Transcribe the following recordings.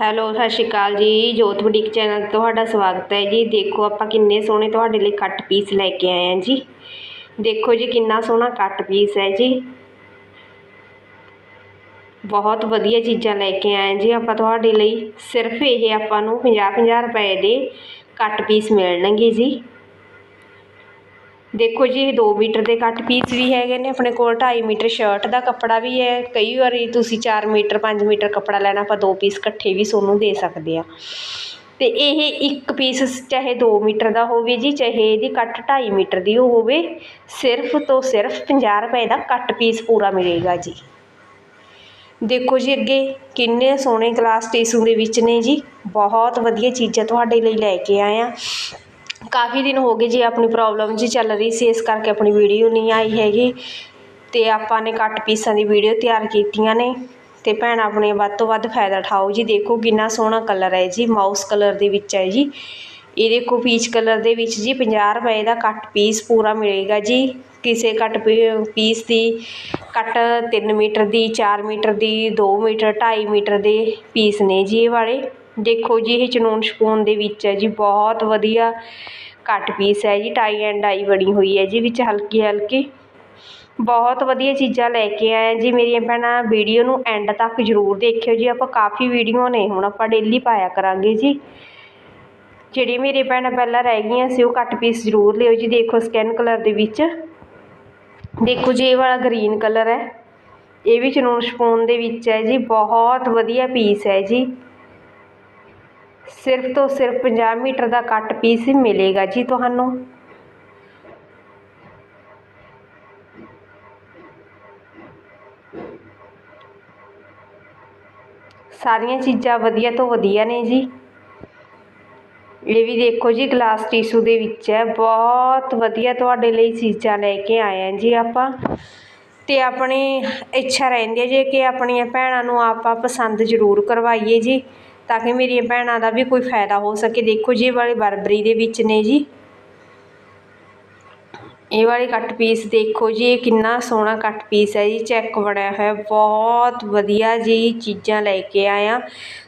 Hello, ਸਤਿ ਸ਼੍ਰੀ ਅਕਾਲ ਜੀ। ਜੋਤ ਬੁਟੀਕ ਚੈਨਲ ਤੇ ਤੁਹਾਡਾ ਸਵਾਗਤ ਹੈ ਜੀ। ਦੇਖੋ ਆਪਾਂ ਕਿੰਨੇ ਸੋਹਣੇ ਤੁਹਾਡੇ ਲਈ ਕੱਟ ਪੀਸ ਲੈ ਕੇ ਆਏ ਹਾਂ ਜੀ। ਦੇਖੋ ਜੀ, ਕਿੰਨਾ ਸੋਹਣਾ ਕੱਟ ਪੀਸ ਹੈ ਜੀ। ਬਹੁਤ ਵਧੀਆ ਚੀਜ਼ਾਂ ਲੈ ਕੇ ਆਏ ਜੀ। ਆਪਾਂ ਤੁਹਾਡੇ ਲਈ ਸਿਰਫ ਇਹ ਆਪਾਂ ਨੂੰ 50 50 ਰੁਪਏ ਦੇ ਕੱਟ ਪੀਸ ਮਿਲਣਗੇ ਜੀ। ਦੇਖੋ ਜੀ, ਇਹ 2 ਮੀਟਰ ਦੇ ਕੱਟ ਪੀਸ ਵੀ ਹੈਗੇ ਨੇ, ਆਪਣੇ ਕੋਲ 2.5 ਮੀਟਰ ਸ਼ਰਟ ਦਾ ਕੱਪੜਾ ਵੀ ਹੈ। ਕਈ ਵਾਰੀ ਤੁਸੀਂ 4 ਮੀਟਰ 5 ਮੀਟਰ ਕੱਪੜਾ ਲੈਣਾ, ਆਪਾਂ ਦੋ ਪੀਸ ਇਕੱਠੇ ਵੀ ਤੁਹਾਨੂੰ ਦੇ ਸਕਦੇ ਆ ਤੇ ਇਹ ਇੱਕ ਪੀਸ ਚਾਹੇ 2 ਮੀਟਰ ਦਾ ਹੋਵੇ ਜੀ, ਚਾਹੇ ਇਹਦੀ ਕੱਟ 2.5 ਮੀਟਰ ਦੀ ਹੋਵੇ, ਸਿਰਫ ਤੋਂ ਸਿਰਫ 50 ਰੁਪਏ ਦਾ ਕੱਟ ਪੀਸ ਪੂਰਾ ਮਿਲੇਗਾ ਜੀ। ਦੇਖੋ ਜੀ ਅੱਗੇ, ਕਿੰਨੇ ਸੋਹਣੇ ਗਲਾਸ ਟਿਸ਼ੂ ਦੇ ਵਿੱਚ ਨੇ ਜੀ। ਬਹੁਤ ਵਧੀਆ ਚੀਜ਼ਾਂ ਤੁਹਾਡੇ ਲਈ ਲੈ ਕੇ ਆਏ ਆ ਕਾਫੀ ਦਿਨ ਹੋ ਗਏ ਜੀ ਆਪਣੀ ਪ੍ਰੋਬਲਮ ਜੀ ਚੱਲ ਰਹੀ ਸੀ, ਇਸ ਕਰਕੇ ਆਪਣੀ ਵੀਡੀਓ ਨਹੀਂ ਆਈ ਹੈਗੀ। ਅਤੇ ਆਪਾਂ ਨੇ ਕੱਟ ਪੀਸਾਂ ਦੀ ਵੀਡੀਓ ਤਿਆਰ ਕੀਤੀਆਂ ਨੇ। ਅਤੇ ਭੈਣ ਆਪਣੇ ਵੱਧ ਤੋਂ ਵੱਧ ਫਾਇਦਾ ਉਠਾਓ ਜੀ। ਦੇਖੋ ਕਿੰਨਾ ਸੋਹਣਾ ਕਲਰ ਹੈ ਜੀ ਮਾਊਸ ਕਲਰ ਦੇ ਵਿੱਚ ਹੈ ਜੀ। ਇਹ ਦੇਖੋ ਪੀਚ ਕਲਰ ਦੇ ਵਿੱਚ ਜੀ 50 ਰੁਪਏ ਦਾ ਕੱਟ ਪੀਸ ਪੂਰਾ ਮਿਲੇਗਾ ਜੀ। ਕਿਸੇ ਕੱਟ ਪੀਸ ਦੀ ਕੱਟ 3 ਮੀਟਰ ਦੀ 4 ਮੀਟਰ ਦੀ 2 ਮੀਟਰ 2.5 ਮੀਟਰ ਦੇ ਪੀਸ ਨੇ ਜੀ ਇਹ ਵਾਲੇ। ਦੇਖੋ ਜੀ, ਇਹ ਚਨੂਨ ਸ਼ਪੂਨ ਦੇ ਵਿੱਚ ਹੈ ਜੀ, ਬਹੁਤ ਵਧੀਆ ਕੱਟ ਪੀਸ ਹੈ ਜੀ ਟਾਈ ਐਂਡ ਡਾਈ ਬਣੀ ਹੋਈ ਹੈ ਜੀ, ਵਿੱਚ ਹਲਕੀ ਹਲਕੀ। ਬਹੁਤ ਵਧੀਆ ਚੀਜ਼ਾਂ ਲੈ ਕੇ ਆਏ ਜੀ, ਮੇਰੀਆਂ ਭੈਣਾਂ ਵੀਡੀਓ ਨੂੰ ਐਂਡ ਤੱਕ ਜ਼ਰੂਰ ਦੇਖਿਓ ਜੀ, ਆਪਾਂ ਕਾਫੀ ਵੀਡੀਓ ਨੇ, ਹੁਣ ਆਪਾਂ ਡੇਲੀ ਪਾਇਆ ਕਰਾਂਗੇ ਜੀ। ਜਿਹੜੀ ਮੇਰੇ ਭੈਣਾਂ ਪਹਿਲਾਂ ਰਹਿ ਗਈਆਂ ਸੀ, ਉਹ ਕੱਟ ਪੀਸ ਜ਼ਰੂਰ ਲਿਓ ਜੀ, ਦੇਖੋ ਸਕੈਨ ਕਲਰ ਦੇ ਵਿੱਚ। ਦੇਖੋ ਜੀ, ਇਹ ਵਾਲਾ ਗ੍ਰੀਨ ਕਲਰ ਹੈ। ਇਹ ਵੀ ਚਨੂਨ ਸਪੂਨ ਦੇ ਵਿੱਚ ਹੈ ਜੀ, ਬਹੁਤ ਵਧੀਆ ਪੀਸ ਹੈ ਜੀ। ਸਿਰਫ ਤੋਂ ਸਿਰਫ 50 ਮੀਟਰ ਦਾ ਕੱਟ ਪੀਸ ਮਿਲੇਗਾ ਜੀ ਤੁਹਾਨੂੰ। ਸਾਰੀਆਂ ਚੀਜ਼ਾਂ ਵਧੀਆ ਤੋਂ ਵਧੀਆ ਨੇ ਜੀ। ਇਹ ਵੀ ਦੇਖੋ ਜੀ ਗਲਾਸ ਟਿਸ਼ੂ ਦੇ ਵਿੱਚ ਹੈ। ਬਹੁਤ ਵਧੀਆ ਤੁਹਾਡੇ ਲਈ ਚੀਜ਼ਾਂ ਲੈ ਕੇ ਆਏ ਆ ਜੀ ਆਪਾਂ। ਤੇ ਆਪਣੀ ਇੱਛਾ ਰਹਿੰਦੀ ਹੈ ਜੀ ਕਿ ਆਪਣੀਆਂ ਭੈਣਾਂ ਨੂੰ ਆਪਾਂ ਪਸੰਦ ਜ਼ਰੂਰ ਕਰਵਾਈਏ ਜੀ। ਤਾਂ ਕਿ ਮੇਰੀਆਂ ਭੈਣਾਂ ਦਾ ਵੀ ਕੋਈ ਫਾਇਦਾ ਹੋ ਸਕੇ। ਦੇਖੋ ਜੀ, ਇਹ ਵਾਲੇ ਬਰਬਰੀ ਦੇ ਵਿੱਚ ਨੇ ਜੀ। ਇਹ ਵਾਲੇ ਕੱਟ ਪੀਸ ਦੇਖੋ ਜੀ, ਇਹ ਕਿੰਨਾ ਸੋਹਣਾ ਕੱਟ ਪੀਸ ਹੈ ਜੀ। ਚੈੱਕ ਬਣਿਆ ਹੋਇਆ, ਬਹੁਤ ਵਧੀਆ ਜੀ ਚੀਜ਼ਾਂ ਲੈ ਕੇ ਆਇਆ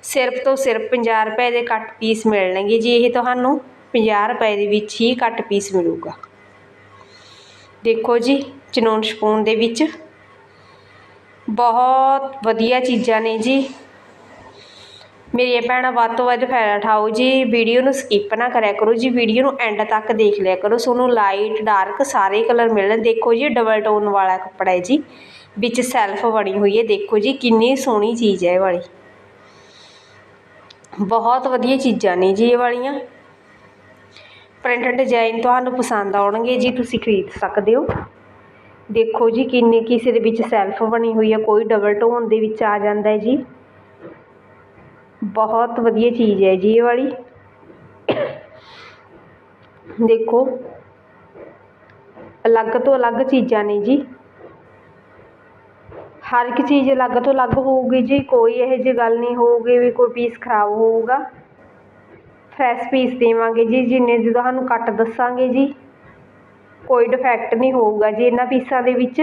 ਸਿਰਫ ਤੋਂ ਸਿਰਫ 50 ਰੁਪਏ ਦੇ ਕੱਟ ਪੀਸ ਮਿਲਣਗੇ ਜੀ। ਇਹ ਤੁਹਾਨੂੰ 50 ਰੁਪਏ ਦੇ ਵਿੱਚ ਹੀ ਕੱਟ ਪੀਸ ਮਿਲੂਗਾ। ਦੇਖੋ ਜੀ ਚਨੂਨ ਸਪੂਨ ਦੇ ਵਿੱਚ। ਬਹੁਤ ਵਧੀਆ ਚੀਜ਼ਾਂ ਨੇ ਜੀ। ਮੇਰੀਆਂ ਭੈਣਾਂ ਵੱਧ ਤੋਂ ਵੱਧ ਫਾਇਦਾ ਉਠਾਓ ਜੀ। ਵੀਡੀਓ ਨੂੰ ਸਕਿੱਪ ਨਾ ਕਰਿਆ ਕਰੋ ਜੀ। ਵੀਡੀਓ ਨੂੰ ਐਂਡ ਤੱਕ ਦੇਖ ਲਿਆ ਕਰੋ। ਤੁਹਾਨੂੰ ਲਾਈਟ ਡਾਰਕ ਸਾਰੇ ਕਲਰ ਮਿਲਣ। ਦੇਖੋ ਜੀ ਡਬਲ ਟੋਨ ਵਾਲਾ ਕੱਪੜਾ ਹੈ ਜੀ। ਵਿੱਚ ਸੈਲਫ ਬਣੀ ਹੋਈ ਹੈ। ਦੇਖੋ ਜੀ, ਕਿੰਨੀ ਸੋਹਣੀ ਚੀਜ਼ ਹੈ ਇਹ ਵਾਲੀ। ਬਹੁਤ ਵਧੀਆ ਚੀਜ਼ਾਂ ਨੇ ਜੀ ਇਹ ਵਾਲੀਆਂ। ਪ੍ਰਿੰਟ ਡਿਜ਼ਾਈਨ ਤੁਹਾਨੂੰ ਪਸੰਦ ਆਉਣਗੇ ਜੀ। ਤੁਸੀਂ ਖਰੀਦ ਸਕਦੇ ਹੋ। ਦੇਖੋ ਜੀ, ਕਿੰਨੀ ਕਿਸੇ ਦੇ ਵਿੱਚ ਸੈਲਫ ਬਣੀ ਹੋਈ ਹੈ। ਕੋਈ ਡਬਲ ਟੋਨ ਦੇ ਵਿੱਚ ਆ ਜਾਂਦਾ ਹੈ ਜੀ। ਬਹੁਤ ਵਧੀਆ ਚੀਜ਼ ਹੈ ਜੀ ਇਹ ਵਾਲੀ। ਦੇਖੋ, ਅਲੱਗ ਤੋਂ ਅਲੱਗ ਚੀਜ਼ਾਂ ਨੇ ਜੀ। ਹਰ ਇੱਕ ਚੀਜ਼ ਅਲੱਗ ਤੋਂ ਅਲੱਗ ਹੋਊਗੀ ਜੀ, ਕੋਈ ਇਹੋ ਜਿਹੀ ਗੱਲ ਨਹੀਂ ਹੋਊਗੀ ਵੀ ਕੋਈ ਪੀਸ ਖਰਾਬ ਹੋਊਗਾ। ਫਰੈਸ਼ ਪੀਸ ਦੇਵਾਂਗੇ ਜੀ, ਜਿੰਨੇ ਦੀ ਤੁਹਾਨੂੰ ਕੱਟ ਦੱਸਾਂਗੇ ਜੀ। ਕੋਈ ਡਿਫੈਕਟ ਨਹੀਂ ਹੋਊਗਾ ਜੀ ਇਹਨਾਂ ਪੀਸਾਂ ਦੇ ਵਿੱਚ।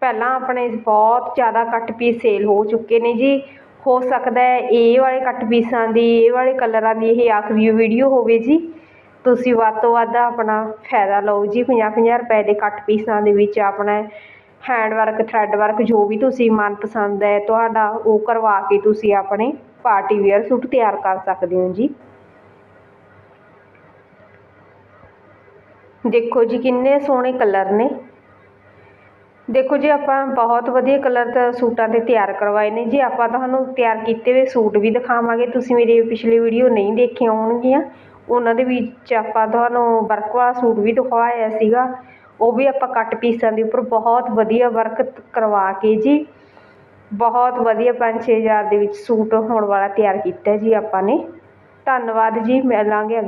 ਪਹਿਲਾਂ ਆਪਣੇ ਬਹੁਤ ਜ਼ਿਆਦਾ ਕੱਟ ਪੀਸ ਸੇਲ ਹੋ ਚੁੱਕੇ ਨੇ ਜੀ। ਹੋ ਸਕਦਾ ਹੈ ਇਹ ਵਾਲੇ ਕੱਟ ਪੀਸਾਂ ਦੀ, ਇਹ ਵਾਲੇ ਕਲਰਾਂ ਦੀ ਇਹ ਆਖਰੀ ਵੀਡੀਓ ਹੋਵੇ ਜੀ। ਤੁਸੀਂ ਵੱਧ ਤੋਂ ਵੱਧ ਆਪਣਾ ਫਾਇਦਾ ਲਓ ਜੀ 50 50 ਰੁਪਏ ਦੇ ਕੱਟ ਪੀਸਾਂ ਦੇ ਵਿੱਚ ਆਪਣਾ ਹੈਂਡ ਵਰਕ ਥਰੈਡ ਵਰਕ ਜੋ ਵੀ ਤੁਸੀਂ ਮਨਪਸੰਦ ਹੈ, ਤੁਹਾਡਾ ਉਹ ਕਰਵਾ ਕੇ ਤੁਸੀਂ ਆਪਣੇ ਪਾਰਟੀ ਵੇਅਰ ਸੂਟ ਤਿਆਰ ਕਰ ਸਕਦੇ ਹੋ ਜੀ। ਦੇਖੋ ਜੀ ਕਿੰਨੇ ਸੋਹਣੇ ਕਲਰ ਨੇ। ਦੇਖੋ ਜੀ, ਆਪਾਂ ਬਹੁਤ ਵਧੀਆ ਕਲਰ ਤਾਂ ਸੂਟਾਂ 'ਤੇ ਤਿਆਰ ਕਰਵਾਏ ਨੇ ਜੀ। ਆਪਾਂ ਤੁਹਾਨੂੰ ਤਿਆਰ ਕੀਤੇ ਹੋਏ ਸੂਟ ਵੀ ਦਿਖਾਵਾਂਗੇ। ਤੁਸੀਂ ਮੇਰੀ ਪਿਛਲੀ ਵੀਡੀਓ ਨਹੀਂ ਦੇਖੀਆਂ ਹੋਣਗੀਆਂ। ਉਹਨਾਂ ਦੇ ਵਿੱਚ ਆਪਾਂ ਤੁਹਾਨੂੰ ਵਰਕ ਵਾਲਾ ਸੂਟ ਵੀ ਦਿਖਵਾਇਆ ਸੀਗਾ। ਉਹ ਵੀ ਆਪਾਂ ਕੱਟ ਪੀਸਾਂ ਦੇ ਉੱਪਰ ਬਹੁਤ ਵਧੀਆ ਵਰਕ ਕਰਵਾ ਕੇ ਜੀ। ਬਹੁਤ ਵਧੀਆ 5-6 ਹਜ਼ਾਰ ਦੇ ਵਿੱਚ ਸੂਟ ਹੋਣ ਵਾਲਾ ਤਿਆਰ ਕੀਤਾ ਜੀ ਆਪਾਂ ਨੇ। ਧੰਨਵਾਦ ਜੀ, ਮਿਲਾਂਗੇ